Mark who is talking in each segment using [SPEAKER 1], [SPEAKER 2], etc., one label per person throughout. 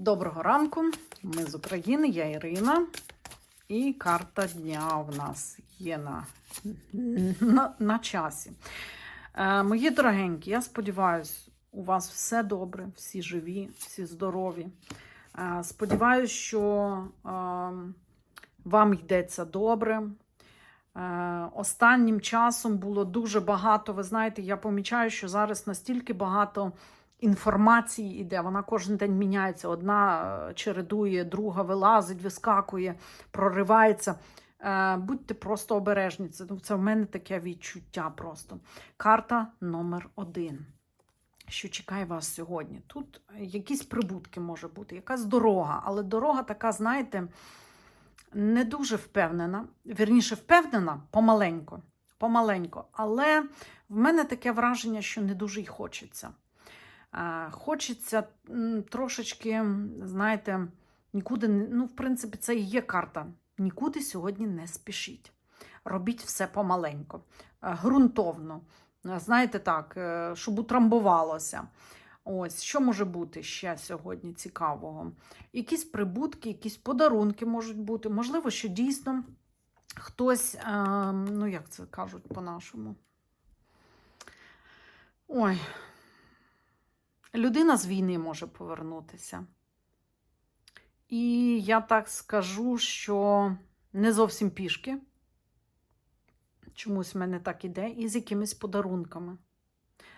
[SPEAKER 1] Доброго ранку, ми з України, я Ірина. І карта дня в нас є на, на, на часі. Е, мої дорогенькі, я сподіваюся, у вас все добре, всі живі, всі здорові. Е, сподіваюсь, що е, вам йдеться добре. Е, Останнім часом було дуже багато. Ви знаєте, я помічаю, що зараз настільки багато інформації йде. Вона кожен день міняється. Одна е, чередує, друга вилазить, вискакує, проривається. Е, Будьте просто обережні. Це, це в мене таке відчуття просто. Карта номер один. Що чекає вас сьогодні? Тут якісь прибутки може бути, якась дорога, але дорога така, знаєте, не дуже впевнена. Вірніше, впевнена помаленько. помаленько. Але в мене таке враження, що не дуже й хочеться. Хочеться трошечки, знаєте, нікуди, ну, в принципі, це і є карта. Нікуди сьогодні не спішіть. Робіть все помаленько, е, ґрунтовно. Е, Знаєте так, е, щоб утрамбувалося. Ось, що може бути ще сьогодні цікавого? Якісь прибутки, якісь подарунки можуть бути. Можливо, що дійсно хтось, ну як це кажуть по-нашому. Ой, людина з війни може повернутися. І я так скажу, що не зовсім пішки. Чомусь в мене так іде, і з якимись подарунками,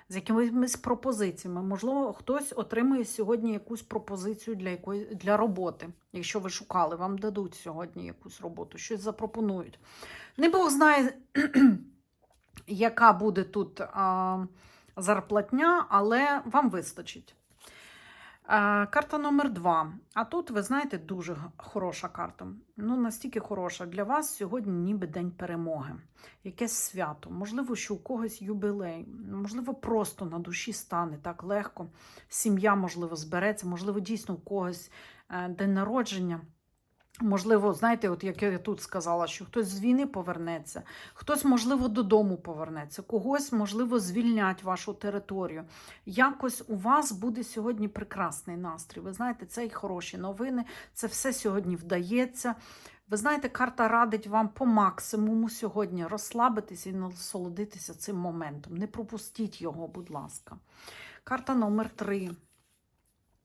[SPEAKER 1] з якимись пропозиціями. Можливо, хтось отримує сьогодні якусь пропозицію для, якої, для роботи. Якщо ви шукали, вам дадуть сьогодні якусь роботу, щось запропонують. Не Бог знає, яка буде тут а, зарплатня, але вам вистачить. Е, Карта номер два. А тут, ви знаєте, дуже хороша карта. Ну, настільки хороша. Для вас сьогодні ніби день перемоги. Якесь свято. Можливо, що у когось юбілей. Можливо, просто на душі стане так легко. Сім'я, можливо, збереться, можливо, дійсно у когось е, день народження. Можливо, знаєте, от як я тут сказала, що хтось з війни повернеться, хтось, можливо, додому повернеться, когось, можливо, звільнять вашу територію. Якось у вас буде сьогодні прекрасний настрій. Ви знаєте, це і хороші новини, це все сьогодні вдається. Ви знаєте, карта радить вам по максимуму сьогодні розслабитися і насолодитися цим моментом. Не пропустіть його, будь ласка. Карта номер три.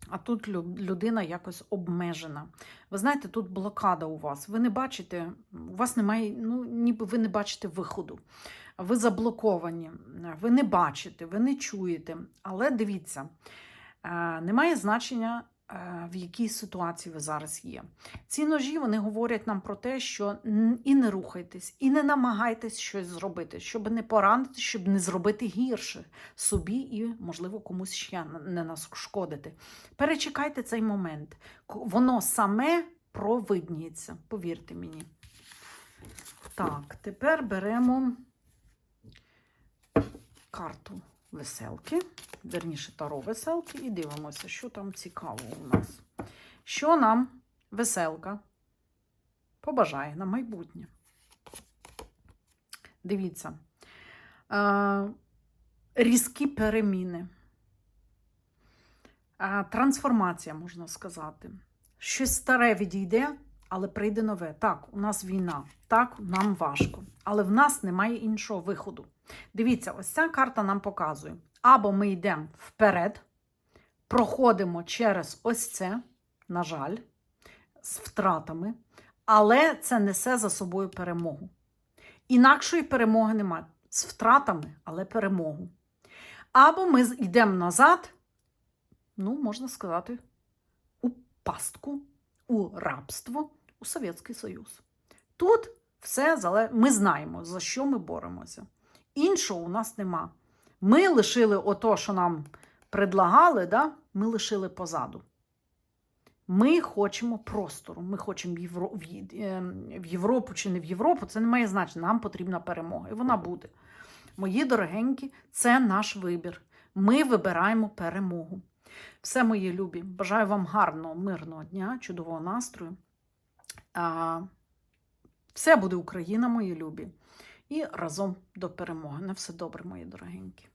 [SPEAKER 1] А тут лю- людина якось обмежена. Ви знаєте, тут блокада у вас. Ви не бачите, у вас немає, ну, ніби ви не бачите виходу. Ви заблоковані, ви не бачите, ви не чуєте. Але дивіться, е, немає значення, в якій ситуації ви зараз є. Ці ножі вони говорять нам про те, що і не рухайтесь, і не намагайтесь щось зробити, щоб не поранити, щоб не зробити гірше собі і, можливо, комусь ще не нашкодити. Перечекайте цей момент. Воно саме провидніється, повірте мені. Так, тепер беремо карту веселки, верніше таро веселки, і дивимося, що там цікаво у нас. Що нам веселка побажає на майбутнє. Дивіться. Е, різкі переміни. Е, трансформація, можна сказати. Щось старе відійде, але прийде нове. Так, у нас війна, так, нам важко, але в нас немає іншого виходу. Дивіться, ось ця карта нам показує: або ми йдемо вперед, проходимо через ось це, на жаль, з втратами, але це несе за собою перемогу. Інакшої перемоги немає. З втратами, але перемогу. Або ми йдемо назад, ну, можна сказати, у пастку, у рабство, у Совєтський Союз. Тут все зале... ми знаємо, за що ми боремося. Іншого у нас нема. Ми лишили ото, що нам предлагали, да? ми лишили позаду. Ми хочемо простору, ми хочемо Євро... в ем, в Європу чи не в Європу, це не має значення. Нам потрібна перемога, і вона буде. Мої дорогенькі, це наш вибір. Ми вибираємо перемогу. Все, мої любі, бажаю вам гарного, мирного дня, чудового настрою. Все буде Україна, мої любі. І разом до перемоги. На все добре, мої дорогенькі.